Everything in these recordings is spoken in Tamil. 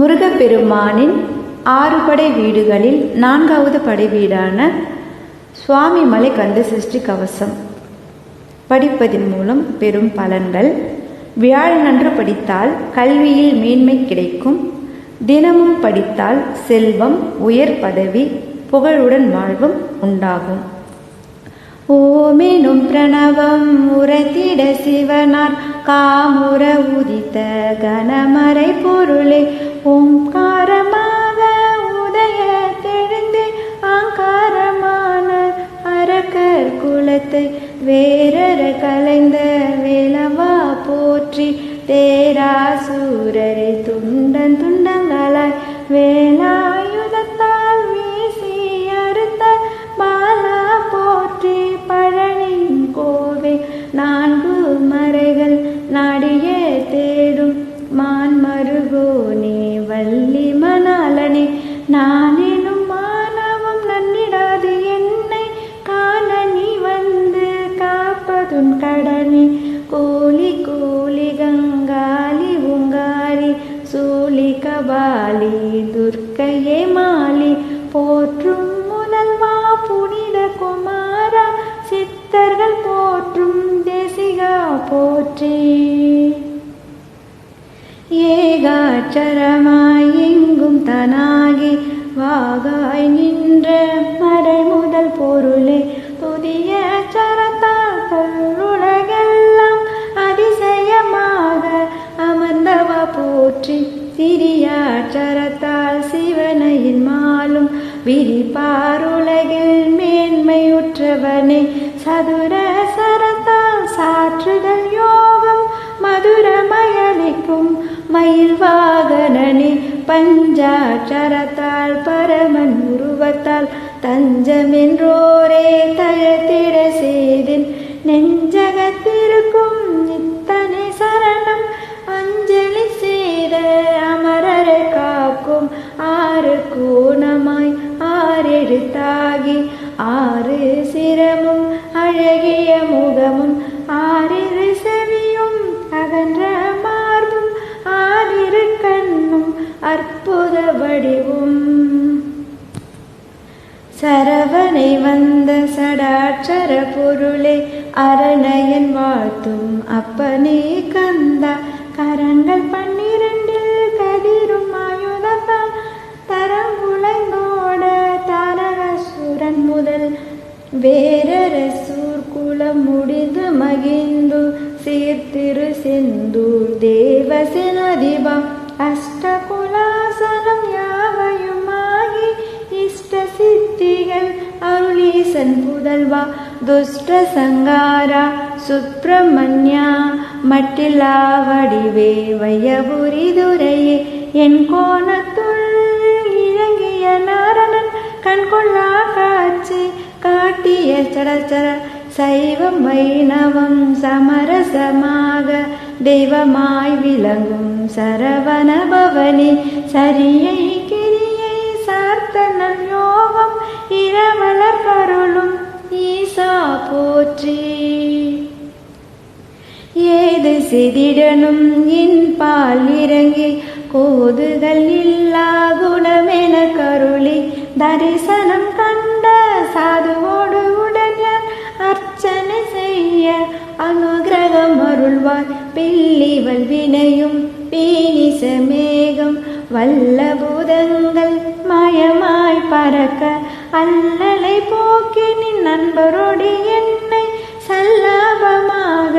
முருகப்பெருமானின் ஆறு படை வீடுகளில் நான்காவது படை வீடான சுவாமிமலை கந்த சிருஷ்டி கவசம். படிப்பதன் மூலம் பெறும் பலன்கள். வியாழனன்று படித்தால் கல்வியில் மேன்மை கிடைக்கும். தினமும் படித்தால் செல்வம் உயர் பதவி புகழுடன் வாழ்வும் உண்டாகும். ஓமெனும் பிரணவம் உரத்திட சிவனார். காமுர உதித்த கனமறை பொருளே ஓம்காரமாக உதய தெழுந்து ஆங்காரமான அரக்கர் குலத்தை வேறற கலைந்த வேலவா போற்றி. தேராசூரரை துண்டன் துண்டங்களாய் வேளா காளி துர்க்கையே மாலி போற்றும் முதல்வா புனித குமாரா சித்தர்கள் போற்றும் தேசிகா போற்றி. ஏகாச்சரமாய் எங்கும் தனாகி வாகாய் போற்றி சிறியாட்சரத்தால் சிவனையின் மாலும் விரிப்பாருலகில் மேன்மையுற்றவனே. சதுர சரத்தால் சாற்றுதல் யோகம் மதுரமயலிக்கும் மயில் வாகனனே பஞ்சாட்சரத்தால் பரமன் உருவத்தால் தஞ்சமென்றோரே தயத்திட செய்தின் நெஞ்ச ஆறு கோணமாய் ஆறெழுத்தாகி ஆறு சிரமும் அழகிய முகமும் ஆறிரு செவியும் அகன்ற மார்பும் ஆறிரு கண்ணும் அற்புத வடிவும். சரவணை வந்த சடாட்சர பொருளே அரணயன் வாழ்த்தும் அப்பனே கண் வேரர சூர்குலம் முடிந்து மகிழ்ந்து சீர்திரு செந்தூர் தேவசேனதிபா அஷ்டகுலாசனம் யாவையுமாகி இஷ்ட சித்திகள்? அருளீசன் புதல்வா துஷ்ட சங்காரா சுப்பிரமணியா மட்டிலா வடிவே வையபுரி துரையே என் கோணத்துள் இறங்கிய நாரணன் കൺകൊള്ളാ കാച്ചി കാട്ടിയ ചടച്ചട ശൈവം വൈണവം സമരസമാക ദൈവമായി വിളങ്ങും സരവണ സരിയൈ കിരിയൈ സാർത്തനൽ യോഗം കരുളും ഈസാ പോറ്റി. ഏത് സിതിടനും ഇറങ്ങി கோதுகள் இல்லா குணமென கருளி தரிசனம் கண்ட சாதுவோடு உடன் அர்ச்சனை செய்ய அனுகிரகம் அருள்வாய் பில்லிவல் வினையும் பீனிச மேகம் வல்ல பூதங்கள் மயமாய் பறக்க அல்லலை போக்கி நின் நண்பரோடு என்னை சல்லாபமாக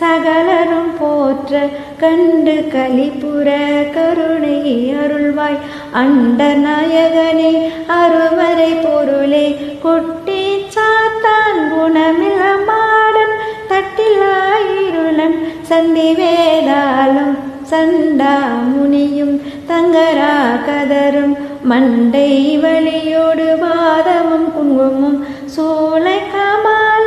சகலரும் போற்ற கண்டு கலிபுர கருணை அருள்வாய். அண்ட நாயகனே அருவரை பொருளே கொட்டி சாத்தான் குணமில மாடன். தட்டிலாயிருளன் சந்தி வேதாலும் சண்டா முனியும் தங்கரா கதரும். மண்டை வழியோடு வாதமும் குங்குமம் சூளை கமாலை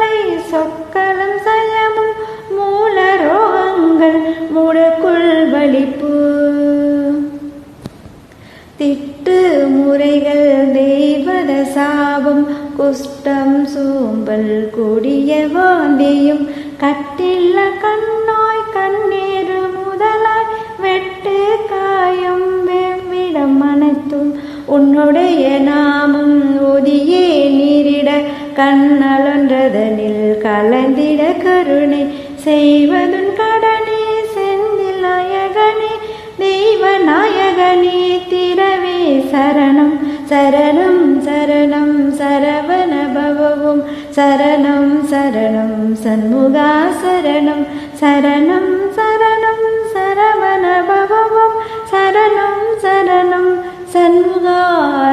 சாபம் குஷ்டம் சோம்பல் கொடிய வாந்தியும் கட்டில்ல கண்ணாய் கண்ணீர் முதலாய் வெட்டு காயம் வெவ்விடம் அனைத்தும் உன்னுடைய நாமம். ஒதியே நீரிட கண்ணலொன்றதனில் கலந்திட கருணை. செய்வதுன் கடனே செந்தில் நாயகனே தெய்வ நாயகனே திரவே சரண शरणं शरणं शरवणभवं शरणं शरणं सन्मुगाशरणं शरणं शरणं शरवनभवं शरणं शरणं सन्मुगाशरणम्